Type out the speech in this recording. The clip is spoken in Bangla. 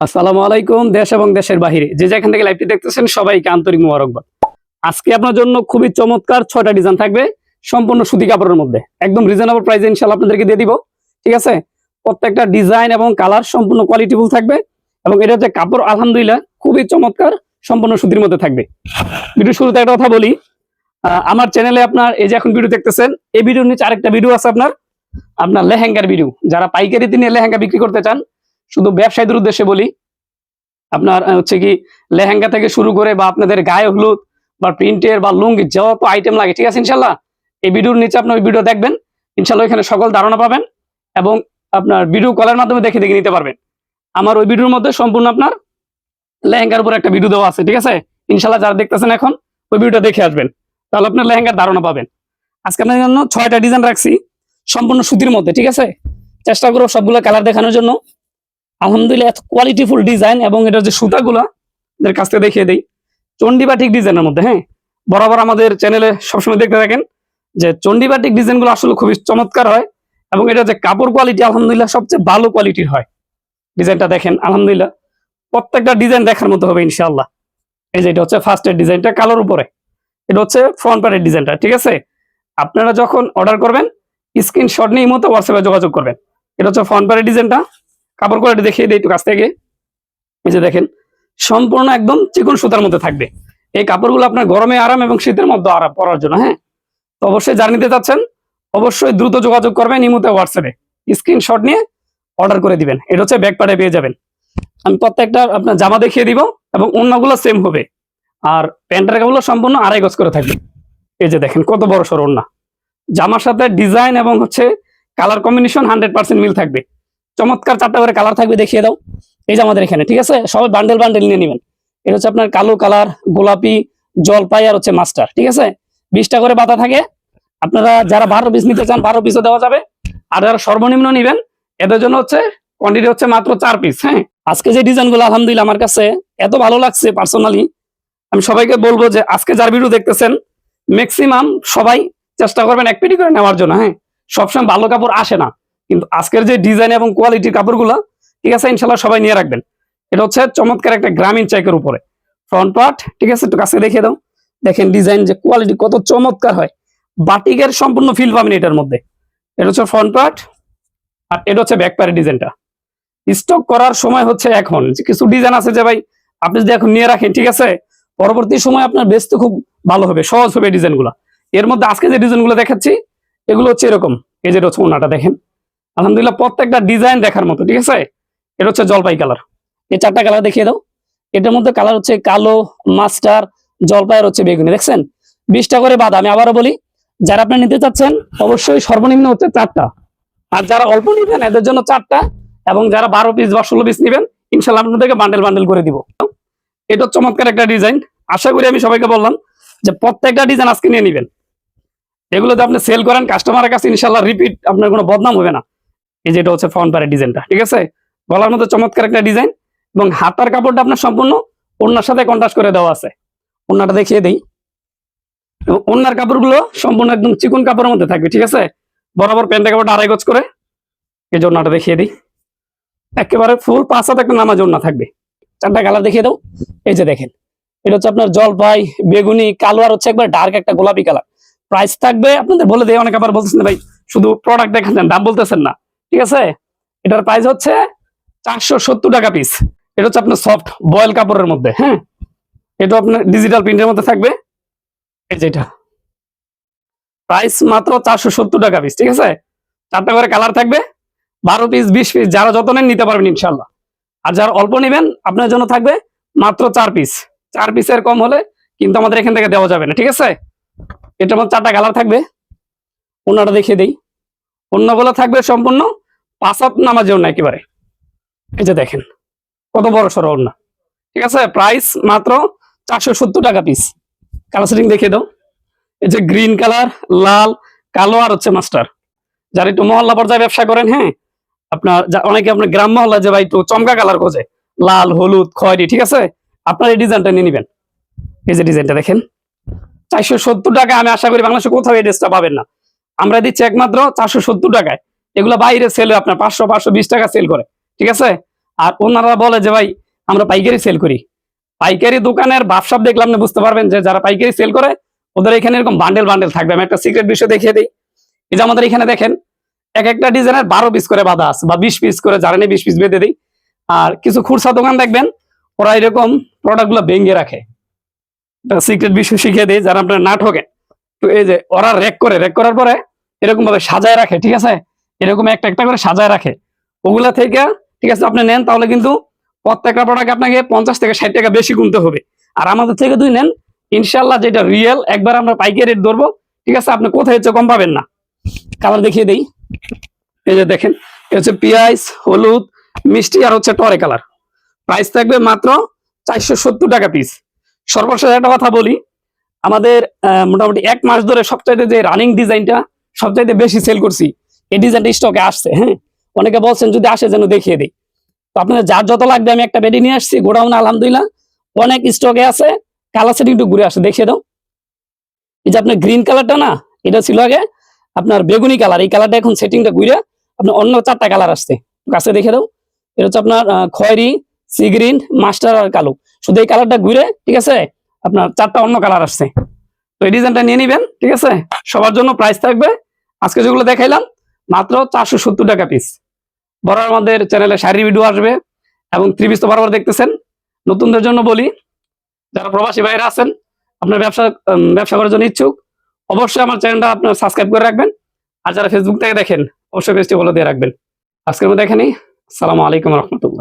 আসসালামু আলাইকুম, দেশ এবং দেশের বাহিরে। যে যেখান থেকে লাইভটি দেখতেছেন, সবাইকে আন্তরিক মোবারকবাদ। আজকে আপনার জন্য খুবই চমৎকার ছয়টা ডিজাইন থাকবে, সম্পূর্ণ সুতি কাপড়ের মধ্যে। একদম রিজনেবল প্রাইসে ইনশাল্লাহ আপনাদেরকে দিয়ে দিব, ঠিক আছে? প্রত্যেকটা ডিজাইন এবং কালার সম্পূর্ণ কোয়ালিটিফুল থাকবে এবং এটা হচ্ছে কাপড়, আলহামদুলিল্লাহ, খুবই চমৎকার, সম্পূর্ণ সুতির মধ্যে থাকবে। ভিডিও শুরুতে একটা কথা বলি আমার চ্যানেলে আপনার এই যে এখন ভিডিও দেখতেছেন, এই ভিডিওর নিচে আরেকটা ভিডিও আছে আপনার আপনার লেহেঙ্গার ভিডিও যারা পাইকারিতে নিয়ে লেহেঙ্গা বিক্রি করতে চান শুধু ব্যবসায়ীদের উদ্দেশ্যে বলি, আপনার হচ্ছে কি, লেহেঙ্গা থেকে শুরু করে বা আপনাদের গায়ে হলুদ বা প্রিন্টের বা লুঙ্গি যত আইটেম লাগে, ঠিক আছে ইনশাল্লাহ? এই ভিডিওর নিচে আপনার ওই ভিডিও দেখবেন, ইনশাল্লাহ এখানে সকল ধারণা পাবেন এবং আপনার ভিডিও কলের মাধ্যমে দেখে দেখে নিতে পারবেন। আমার ওই ভিডিওর মধ্যে সম্পূর্ণ আপনার লেহেঙ্গার উপর একটা ভিডিও দেওয়া আছে, ঠিক আছে? ইনশাল্লাহ যারা দেখতেছেন এখন, ওই ভিডিওটা দেখে আসবেন, তাহলে আপনার লেহেঙ্গার ধারণা পাবেন। আজকে আপনার জন্য ছয়টা ডিজাইন রাখছি, সম্পূর্ণ সুতির মধ্যে, ঠিক আছে? চেষ্টা করো সবগুলো কালার দেখানোর জন্য। আলহামদুলিল্লাহ, এত কোয়ালিটিফুল ডিজাইন এবং এটার যে সুতাগুলো, এদের কাছ থেকে দেখিয়ে দেই। চন্ডিবাটিক ডিজাইনের মধ্যে হ্যাঁ? বরাবর আমাদের চ্যানেলে সবসময় দেখতে থাকেন যে চন্ডিবাটিক ডিজাইনগুলো আসলে খুবই চমৎকার হয় এবং এটা যে কাপড় কোয়ালিটি আলহামদুলিল্লাহ সবচেয়ে ভালো কোয়ালিটির হয়। ডিজাইনটা দেখেন, আলহামদুলিল্লাহ। প্রত্যেকটা ডিজাইন দেখার মতো হবে ইনশাআল্লাহ। এই যে এটা হচ্ছে ফার্স্টের ডিজাইনটা কালোর উপরে। এটা হচ্ছে ফ্রন্ট প্যারের ডিজাইনটা ঠিক আছে? আপনারা যখন অর্ডার করবেন স্ক্রিনশট নিয়ে মতো হোয়াটসঅ্যাপে যোগাযোগ করবেন। এটা হচ্ছে ফ্রন্ট প্যারের ডিজাইনটা কাপড় কোয়ালিটি দেখিয়ে দিই একটু কাছ থেকে। এই যে দেখেন, সম্পূর্ণ একদম চিকন সুতার মধ্যে থাকবে। এই কাপড়গুলো আপনার গরমে আরাম এবং শীতের মধ্যে আরাম পরার জন্য হ্যাঁ? তো অবশ্যই যারা নিতে চাচ্ছেন, অবশ্যই দ্রুত যোগাযোগ করবেন ইমুতে, হোয়াটসঅ্যাপে। স্ক্রিনশট নিয়ে অর্ডার করে দিবেন। এটা হচ্ছে ব্যাক পার্টে পেয়ে যাবেন। আমি প্রত্যেকটা আপনার জামা দেখিয়ে দিব এবং অন্যগুলো সেম হবে। আর প্যান্টের কাপড়গুলো সম্পূর্ণ আড়াই গজ করে থাকবে। এই যে দেখেন, কত বড় সর ওড়না। জামার সাথে ডিজাইন এবং হচ্ছে কালার কম্বিনেশন হান্ড্রেড পার্সেন্ট মিল থাকবে। চমৎকার চারটা করে কালার থাকবে, দেখিয়ে দাও। এই যে আমাদের এখানে, ঠিক আছে? সবাই বান্ডেল বান্ডেল নিয়ে নেবেন। এটা হচ্ছে আপনার কালো কালার গোলাপি, জলপাই আর হচ্ছে মাস্টার ঠিক আছে? বিশটা করে পাতা থাকে। আপনারা যারা বারো পিস নিতে চান, বারো পিসও দেওয়া যাবে। আর যারা সর্বনিম্ন নিবেন, এদের জন্য হচ্ছে কোয়ান্টিটি হচ্ছে মাত্র চার পিস হ্যাঁ? আজকে যে ডিজাইনগুলো আলহামদুলিল্লাহ আমার কাছে এত ভালো লাগছে পার্সোনালি আমি সবাইকে বলব যে আজকে যার ভিডিও দেখতেছেন ম্যাক্সিমাম সবাই চেষ্টা করবেন এক পেটি করে নেওয়ার জন্য হ্যাঁ? সবসময় ভালো কাপড় আসে না। কিন্তু আজকের যে ডিজাইন এবং কোয়ালিটির কাপড়গুলো, ঠিক আছে ইনশাল্লাহ সবাই নিয়ে রাখবেন। এটা হচ্ছে চমৎকার একটা গ্রামীণ চেকের উপরে। ফ্রন্ট পার্ট ঠিক আছে, একটু কাছে দেখিয়ে দাও। দেখেন ডিজাইন যে কোয়ালিটি কত চমৎকার হয়। বাটিকের সম্পূর্ণ ফিল পাবেন এটার মধ্যে। এটা হচ্ছে ফ্রন্ট পার্ট আর এটা হচ্ছে ব্যাক ডিজাইনটা স্টক করার সময় হচ্ছে এখন। কিছু ডিজাইন আছে যে ভাই, আপনি যদি এখন নিয়ে রাখেন, ঠিক আছে, পরবর্তী সময় আপনার বেচতে খুব ভালো হবে, সহজ হবে ডিজাইনগুলো এর মধ্যে আজকে যে ডিজাইনগুলো দেখাচ্ছি, এগুলো হচ্ছে এরকম। এই যে ওনাটা, দেখেন। আলহামদুলিল্লাহ, প্রত্যেকটা ডিজাইন দেখার মতো, ঠিক আছে? এটা হচ্ছে জলপাই কালার এই চারটা কালার দেখিয়ে দাও। এটার মধ্যে কালার হচ্ছে কালো, মাস্টার, জলপাই আর হচ্ছে বেগুনি, দেখছেন? বিশটা করে বাদ আমি আবারও বলি, যারা আপনি নিতে চাচ্ছেন, অবশ্যই সর্বনিম্ন হচ্ছে চারটা। আর যারা অল্প নিবেন, এদের জন্য চারটা, এবং যারা বারো পিস বা ষোলো পিস নিবেন ইনশাল্লাহ আপনাদেরকে বান্ডেল বান্ডেল করে দিব। এটা চমৎকার একটা ডিজাইন আশা করি আমি সবাইকে বললাম যে প্রত্যেকটা ডিজাইন আজকে নিয়ে নিবেন। এগুলো যদি আপনি সেল করেন কাস্টমারের কাছে ইনশাল্লাহ রিপিট আপনার কোনো বদনাম হবে না। এই যে এটা হচ্ছে ফ্রন্ট পারের ডিজাইনটা ঠিক আছে? গলার মধ্যে চমৎকার একটা ডিজাইন এবং হাতার কাপড়টা আপনার সম্পূর্ণ ওনার সাথে কন্ট্রাস্ট করে দেওয়া আছে। ওনাটা দেখিয়ে দিই। এবং ওনার কাপড়গুলো সম্পূর্ণ একদম চিকন কাপড়ের মধ্যে থাকবে, ঠিক আছে? বরাবর প্যান্টের কাপড়টা আড়াই গজ করে এই ওনাটা দেখিয়ে দিই। একেবারে ফুল পাঁচ হাতে একটা নামাজ ওনা থাকবে। চারটা কালার দেখিয়ে দাও। এই যে দেখেন, এটা হচ্ছে আপনার জলপাই, বেগুনি, কালো আর হচ্ছে একবার ডার্ক একটা গোলাপি কালার প্রাইস থাকবে, আপনাদের বলে দেয় অনেক আবার বলতেছেন ভাই, শুধু প্রোডাক্ট দেখাচ্ছেন দাম বলতেছেন না। ঠিক আছে? এটার প্রাইস হচ্ছে চারশো সত্তর টাকা পিস এটা হচ্ছে আপনার সফট বয়েল কাপড়ের মধ্যে হ্যাঁ? এটা আপনার ডিজিটাল প্রিন্টের মধ্যে থাকবে। এই যেটা প্রাইস মাত্র চারশো সত্তর টাকা পিস ঠিক আছে? চারটা করে কালার থাকবে। বারো পিস বিশ পিস যারা যত নেন নিতে পারবেন ইনশাল্লাহ আর যারা অল্প নেবেন, আপনার জন্য থাকবে মাত্র চার পিস চার পিসের কম হলে কিন্তু আমাদের এখান থেকে দেওয়া যাবে না, ঠিক আছে? এটার মধ্যে চারটা কালার থাকবে। অন্যটা দেখিয়ে দিই। অন্যগুলো থাকবে সম্পূর্ণ পাঁচ হাত নামার জন্য একেবারে। এই যে দেখেন, কত বড় সড়ো অন্য ঠিক আছে প্রাইস মাত্র চারশো সত্তর টাকা পিস কালার সেটিং দেখিয়ে দাও। এই যে গ্রিন কালার লাল, কালো আর হচ্ছে মাস্টার যারা একটু মহল্লা পর্যায়ে ব্যবসা করেন হ্যাঁ আপনার অনেকে আপনার গ্রাম মহল্লা যে ভাই একটু চমকা কালার খোঁজে, লাল, হলুদ, খয়েরি, ঠিক আছে? আপনার এই ডিজাইনটা নিয়ে নিবেন। এই যে ডিজাইনটা দেখেন, চারশো সত্তর টাকা আমি আশা করি বাংলাদেশে কোথাও এই ড্রেসটা পাবেন না। আমরা দিচ্ছি একমাত্র চারশো সত্তর টাকায়। এগুলো বাইরে সেল আপনার পাঁচশো পাঁচশো বিশ টাকা সেল করে, ঠিক আছে? আর ওনারা বলে যে, ভাই, আমরা পাইকারি সেল করি। পাইকারি দোকানের বাপসাপ দেখলাম না, বুঝতে পারবেন যে, যারা পাইকারি সেল করে, ওদের এখানে এরকম বান্ডেল বান্ডেল থাকবে। আমি একটা সিক্রেট বিষয় দেখিয়ে দিই। এই যে আমাদের এখানে দেখেন, এক একটা ডিজাইনের বারো পিস করে বাঁধা আছে, বা বিশ পিস করে, যারা বিশ পিস বেঁধে দিই। আর কিছু খুরসা দোকান দেখবেন, ওরা এরকম প্রোডাক্টগুলো ভেঙে রাখে। সিক্রেট বিষয় শিখিয়ে দিই, যারা আপনার না ঠকে তো এই যে ওরা র্যাক করে র্যাক করার পরে এরকম ভাবে সাজায় রাখে, ঠিক আছে? এরকম একটা একটা করে সাজায় রাখে। ওগুলা থেকে, ঠিক আছে, আপনি নেন, তাহলে কিন্তু প্রত্যেকটা প্রোডাক্ট আপনাকে পঞ্চাশ থেকে ষাট টাকা বেশি কিনতে হবে। আর আমাদের থেকে দুই নেন ইনশাল্লাহ যেটা রিয়েল একবার আমরা পাইকারি রেট ধরবো, ঠিক আছে, আপনি কোথায় হচ্ছে কম পাবেন না। কালার দেখিয়ে দেই। এই যে দেখেন, এ হচ্ছে পেঁয়াজ, হলুদ, মিষ্টি আর হচ্ছে টরে কালার প্রাইস থাকবে মাত্র চারশো সত্তর টাকা পিস সর্বশেষ একটা কথা বলি আমাদের মোটামুটি এক মাস ধরে সবচাইতে যে রানিং ডিজাইনটা সবচাইতে বেশি সেল করছি, এই ডিজাইনটা স্টকে আসছে হ্যাঁ? অনেকে বলছেন যদি আসে যেন দেখিয়ে দিই। তো আপনাদের যার যত লাগবে আমি একটা বেডি নিয়ে আসছি, গোডাউন আলহামদুলিল্লাহ। অনেক স্টকে আছে কালার সেটিং একটু ঘুরে আসে, দেখিয়ে দাও। এই যে আপনার গ্রিন কালারটা না, এটা ছিল আগে আপনার বেগুনি কালার এই কালারটা এখন সেটিংটা ঘুরে আপনার অন্য চারটা কালার আসছে। কাছে দেখে দাও। এটা হচ্ছে আপনার খয়েরি সি গ্রিন মাস্টার আর কালো। শুধু এই কালারটা ঘুরে, ঠিক আছে? আপনার চারটা অন্য কালার আসছে। তো এই ডিজাইনটা নিয়ে নিবেন, ঠিক আছে? সবার জন্য প্রাইস থাকবে। আজকে যেগুলো দেখাইলাম, মাত্র চারশো সত্তর টাকা পিস বড় আমাদের চ্যানেলে শাড়ি ভিডিও আসবে এবং পিস তো বারবার দেখতেছেন। নতুনদের জন্য বলি, যারা প্রবাসী ভাইরা আছেন, আপনার ব্যবসা ব্যবসা করার জন্য ইচ্ছুক, অবশ্যই আমার চ্যানেলটা আপনার সাবস্ক্রাইব করে রাখবেন। আর যারা ফেসবুক থেকে দেখেন, অবশ্যই পেজটি ফলো দিয়ে রাখবেন। আজকের মধ্যে এখানেই। আসসালামু আলাইকুম রহমতুল্লাহ।